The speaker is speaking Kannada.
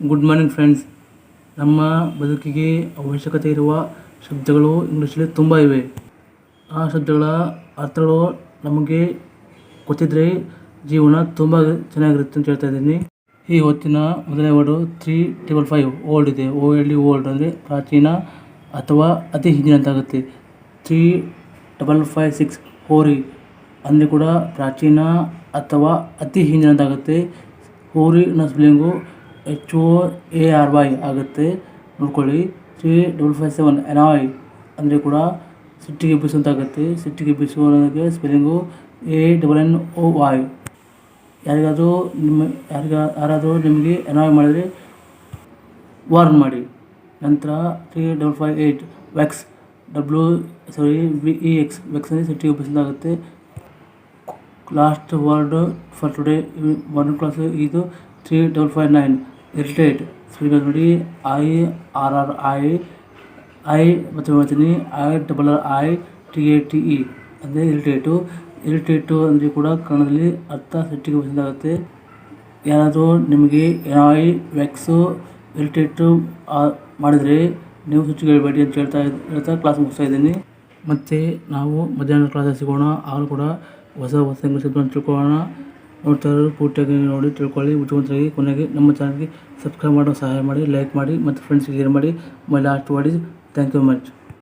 ಗುಡ್ ಮಾರ್ನಿಂಗ್ ಫ್ರೆಂಡ್ಸ್ ನಮ್ಮ ಬದುಕಿಗೆ ಅವಶ್ಯಕತೆ ಇರುವ ಶಬ್ದಗಳು ಇಂಗ್ಲೀಷಲ್ಲಿ ತುಂಬ ಇವೆ. ಆ ಶಬ್ದಗಳ ಅರ್ಥಗಳು ನಮಗೆ ಗೊತ್ತಿದ್ದರೆ ಜೀವನ ತುಂಬ ಚೆನ್ನಾಗಿರುತ್ತೆ ಅಂತ ಹೇಳ್ತಾ ಇದ್ದೀನಿ. ಈ ಹೊತ್ತಿನ ಮೊದಲನೇ word three table five old ಇದೆ. ಓ ಎಲ್ ಡಿ ಓಲ್ಡ್ ಅಂದರೆ ಪ್ರಾಚೀನ ಅಥವಾ ಅತಿ ಹಿಂದಿನ ಅಂತ ಆಗುತ್ತೆ. Three double five six hoary ಅಂದರೆ ಕೂಡ ಪ್ರಾಚೀನ ಅಥವಾ ಅತಿ ಹಿಂದಿನ ಅಂತ ಆಗುತ್ತೆ. ಹೋರಿ ಅನ್ನೋ spelling H O A R Y ಆಗುತ್ತೆ. ನೋಡ್ಕೊಳ್ಳಿ. Three double five seven annoy ಅಂದರೆ ಕೂಡ ಸಿಟ್ಟಿಗೆ ಬಿಸು ಅಂತ ಆಗುತ್ತೆ. ಸಿಟ್ಟಿಗೆ ಬಿಸು ಅನ್ನೋದಕ್ಕೆ spelling A double N O Y ಯಾರಿಗಾದರೂ ನಿಮ್ಮ, ಯಾರಿಗ, ಯಾರಾದರೂ ನಿಮಗೆ ಎನಾಯ್ ಮಾಡಿದರೆ ವಾರ್ನ್ ಮಾಡಿ. ನಂತರ three double five eight vex W sorry V E X vex ಅಂದರೆ ಸಿಟ್ಟಿಗೆ ಆಗುತ್ತೆ. Last word for today morning class ಇದು three double five nine irritate ಈಗ ನೋಡಿ I R R I I ಮತ್ತು ಹೇಳ್ತೀನಿ I double R I T A T E ಅಂದರೆ ಇರಿಟೇಟು ಇರಿಟೇಟು ಅಂದರೆ ಕೂಡ ಕನ್ನಡದಲ್ಲಿ ಅರ್ಥ ಸೆಟ್ಟಿಗೆ ಬಂದಾಗುತ್ತೆ ಏನಾದರೂ ನಿಮಗೆ ಐ ವ್ಯಾಕ್ಸು ಇರಿಟೇಟು ಮಾಡಿದರೆ ನೀವು ಸಿಟ್ಟಿಗೆ ಹೇಳಬೇಡಿ ಅಂತ ಹೇಳ್ತಾ ಹೇಳ್ತಾ ಕ್ಲಾಸ್ ಮುಗಿಸ್ತಾ ಇದ್ದೀನಿ. ಮತ್ತು ನಾವು ಮಧ್ಯಾಹ್ನ ಕ್ಲಾಸಲ್ಲಿ ಸಿಗೋಣ ಆಗಲೂ ಕೂಡ ಹೊಸ ಹೊಸ ಇಂಗ್ಲೀಷ್ ತಿಳ್ಕೊಳ್ಳೋಣ. ನೋಡ್ತಾ ಇರೋರು ಪೂರ್ತಿಯಾಗಿ ನೋಡಿ, ತಿಳ್ಕೊಳ್ಳಿ. ಬುದ್ಧಿವಂತರಾಗಿ ಕೊನೆಗೆ ನಮ್ಮ ಚಾನಲ್ಗೆ ಸಬ್ಸ್ಕ್ರೈಬ್ ಮಾಡೋ ಸಹಾಯ ಮಾಡಿ ಲೈಕ್ ಮಾಡಿ, ಮತ್ತು ಫ್ರೆಂಡ್ಸ್ಗೆ ಶೇರ್ ಮಾಡಿ. My last is thank you much